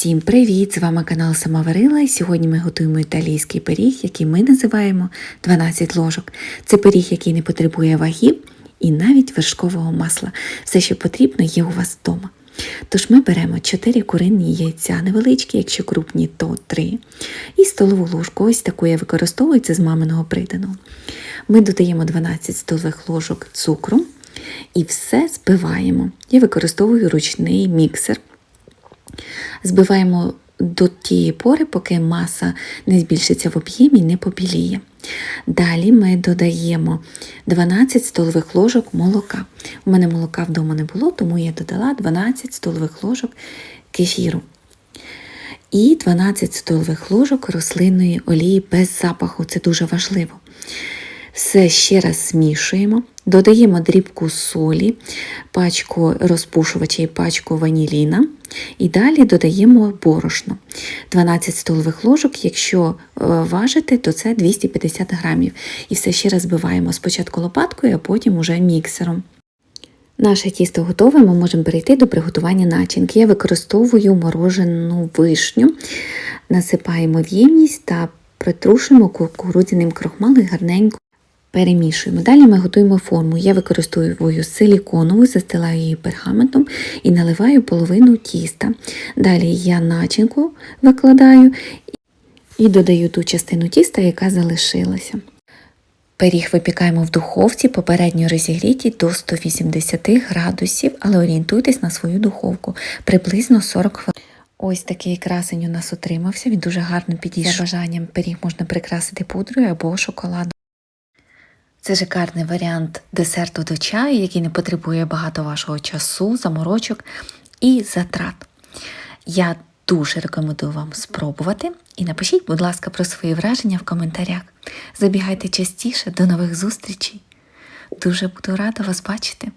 Всім привіт! З вами канал Самоварила і сьогодні ми готуємо італійський пиріг, який ми називаємо 12 ложок. Це пиріг, який не потребує ваги і навіть вершкового масла. Все, що потрібно, є у вас вдома. Тож ми беремо 4 куринні яйця, невеличкі, якщо крупні, то 3. І столову ложку, ось таку я використовую, це з маминого приданого. Ми додаємо 12 столових ложок цукру і все збиваємо. Я використовую ручний міксер. Збиваємо до тієї пори, поки маса не збільшиться в об'ємі і не побіліє. Далі ми додаємо 12 столових ложок молока. У мене молока вдома не було, тому я додала 12 столових ложок кефіру. І 12 столових ложок рослинної олії без запаху. Це дуже важливо. Все ще раз змішуємо, додаємо дрібку солі, пачку розпушувача пачку ваніліна. І далі додаємо борошно. 12 столових ложок, якщо е, важити, то це 250 грамів. І все ще раз збиваємо спочатку лопаткою, а потім уже міксером. Наше тісто готове, ми можемо перейти до приготування начинки. Я використовую морожену вишню, насипаємо в ємність та притрушуємо кукурудзяним крохмалом гарненько перемішуємо. Далі ми готуємо форму. Я використовую силіконову, застилаю її пергаментом і наливаю половину тіста. Далі я начинку викладаю і додаю ту частину тіста, яка залишилася. Пиріг випікаємо в духовці, попередньо розігріті до 180 градусів, але орієнтуйтесь на свою духовку приблизно 40 хвилин. Ось такий красень у нас отримався, він дуже гарно підійшов. За бажанням пиріг можна прикрасити пудрою або шоколадом. Це шикарний варіант десерту до чаю, який не потребує багато вашого часу, заморочок і затрат. Я дуже рекомендую вам спробувати і напишіть, будь ласка, про свої враження в коментарях. Забігайте частіше, до нових зустрічей. Дуже буду рада вас бачити.